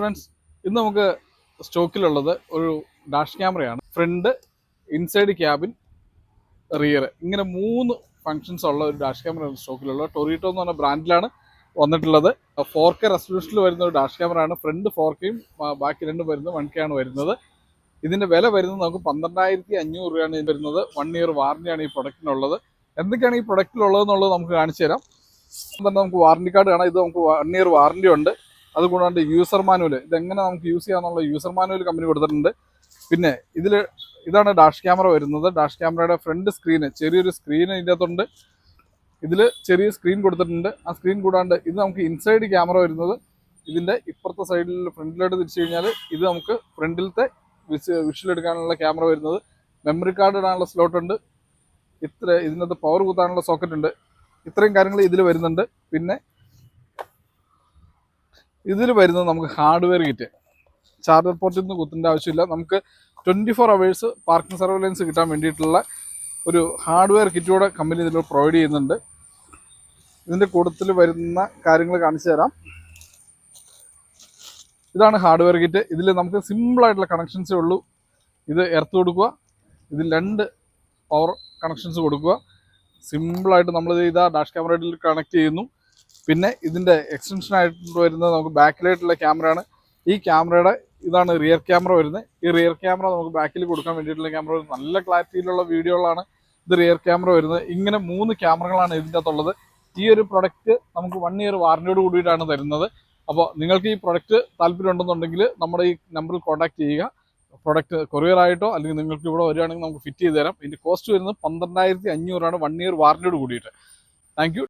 Friends ഇന്ന് നമുക്ക് സ്റ്റോക്കിലുള്ളത് ഒരു ഡാഷ് ക്യാമറയാണ്. ഫ്രണ്ട് ഇൻസൈഡ് ക്യാബിൻ റിയർ ഇങ്ങനെ മൂന്ന് ഫങ്ഷൻസ് ഉള്ള ഒരു ഡാഷ് ക്യാമറയാണ് സ്റ്റോക്കിലുള്ളത്. ടൊറീറ്റോ എന്ന് പറഞ്ഞ ബ്രാൻഡിലാണ് വന്നിട്ടുള്ളത്. ഫോർ കെ റെസൊല്യൂഷനിൽ വരുന്ന ഒരു ഡാഷ് ക്യാമറയാണ്. ഫ്രണ്ട് ഫോർ കെയും ബാക്കി രണ്ടും വരുന്നത് വൺ കെ ആണ് വരുന്നത്. ഇതിന്റെ വില വരുന്നത് നമുക്ക് പന്ത്രണ്ടായിരത്തി അഞ്ഞൂറ് രൂപയാണ് ഇത് വരുന്നത്. വൺ ഇയർ വാറണ്ടിയാണ് ഈ പ്രൊഡക്റ്റിനുള്ളത് എന്തൊക്കെയാണ് ഈ പ്രൊഡക്റ്റിലുള്ളതെന്നുള്ളത് നമുക്ക് കാണിച്ചു തരാം നമുക്ക് വാറണ്ടി കാർഡ് കാണാം. ഇത് നമുക്ക് വൺ ഇയർ വാറണ്ടി ഉണ്ട്. അതുകൂടാണ്ട് യൂസർ മാനുവൽ ഇതെങ്ങനെ നമുക്ക് യൂസ് ചെയ്യാന്നുള്ള യൂസർ മാനുവൽ കമ്പനി കൊടുത്തിട്ടുണ്ട്. പിന്നെ ഇതിൽ ഇതാണ് ഡാഷ് ക്യാമറ വരുന്നത്. ഡാഷ് ക്യാമറയുടെ ഫ്രണ്ട് സ്ക്രീന് ചെറിയൊരു സ്ക്രീൻ ഇതിന്റെ അകത്തുണ്ട്. ഇതിൽ ചെറിയ സ്ക്രീൻ കൊടുത്തിട്ടുണ്ട്. ആ സ്ക്രീൻ കൂടാണ്ട് ഇത് നമുക്ക് ഇൻസൈഡ് ക്യാമറ വരുന്നത്. ഇതിന്റെ ഇപ്പുറത്തെ സൈഡിൽ ഫ്രണ്ടിലോട്ട് തിരിച്ചു കഴിഞ്ഞാൽ ഇത് നമുക്ക് ഫ്രണ്ടിലത്തെ വിഷ്വൽ എടുക്കാനുള്ള ക്യാമറ വരുന്നത്. മെമ്മറി കാർഡ് ഇടാനുള്ള സ്ലോട്ട് ഉണ്ട്. ഇത്ര ഇതിനകത്ത് പവർ കുത്താനുള്ള സോക്കറ്റ് ഉണ്ട്. ഇത്രയും കാര്യങ്ങൾ ഇതിൽ വരുന്നുണ്ട്. പിന്നെ ഇതിൽ വരുന്നത് നമുക്ക് ഹാർഡ്വെയർ കിറ്റ്. ചാർജർ പോർട്ടിൽ നിന്ന് കുത്തേണ്ട ആവശ്യമില്ല. നമുക്ക് twenty four hours parking surveillance കിട്ടാൻ വേണ്ടിയിട്ടുള്ള ഒരു ഹാർഡ്വെയർ കിറ്റ് കൂടെ കമ്പനി ഇതിൽ പ്രൊവൈഡ് ചെയ്യുന്നുണ്ട്. ഇതിന്റെ കൂട്ടത്തിൽ വരുന്ന കാര്യങ്ങൾ കാണിച്ചു തരാം. ഇതാണ് ഹാർഡ്വെയർ കിറ്റ് ഇതിൽ നമുക്ക് സിമ്പിളായിട്ടുള്ള കണക്ഷൻസേ ഉള്ളൂ. ഇത് എർത്ത് കൊടുക്കുക. ഇതിൽ രണ്ട് പവർ കണക്ഷൻസ് കൊടുക്കുക. സിമ്പിളായിട്ട് നമ്മളിത് ഇതാ ഡാഷ് ക്യാമറയിൽ കണക്ട് ചെയ്യുന്നു. പിന്നെ ഇതിന്റെ എക്സ്റ്റൻഷൻ ആയിട്ട് വരുന്നത് നമുക്ക് ബാക്കിലായിട്ടുള്ള ക്യാമറയാണ് ഈ ക്യാമറയുടെ ഇതാണ് റിയർ ക്യാമറ വരുന്നത്. ഈ റിയർ ക്യാമറ നമുക്ക് ബാക്കിൽ കൊടുക്കാൻ വേണ്ടിയിട്ടുള്ള ക്യാമറ നല്ല ക്ലാരിറ്റിയിലുള്ള വീഡിയോകളാണ് ഇത് റിയർ ക്യാമറ വരുന്നത്. ഇങ്ങനെ മൂന്ന് ക്യാമറകളാണ് ഇതിന്റെ അകത്തുള്ളത്. ഈ ഒരു പ്രൊഡക്റ്റ് നമുക്ക് വൺ ഇയർ വാറന്റിയോട് കൂടിയിട്ടാണ് തരുന്നത്. അപ്പോൾ നിങ്ങൾക്ക് ഈ പ്രൊഡക്റ്റ് താല്പര്യമുണ്ടെന്നുണ്ടെങ്കിൽ നമ്മുടെ ഈ നമ്പറിൽ കോൺടാക്ട് ചെയ്യുക. പ്രൊഡക്റ്റ് കൊറിയർ ആയിട്ടോ അല്ലെങ്കിൽ നിങ്ങൾക്ക് ഇവിടെ വരികയാണെങ്കിൽ നമുക്ക് ഫിറ്റ് ചെയ്ത് തരാം ഇതിന്റെ കോസ്റ്റ് വരുന്നത് പന്ത്രണ്ടായിരത്തി അഞ്ഞൂറാണ് വൺ ഇയർ വാറന്റിയോട് കൂടിയിട്ട്. താങ്ക്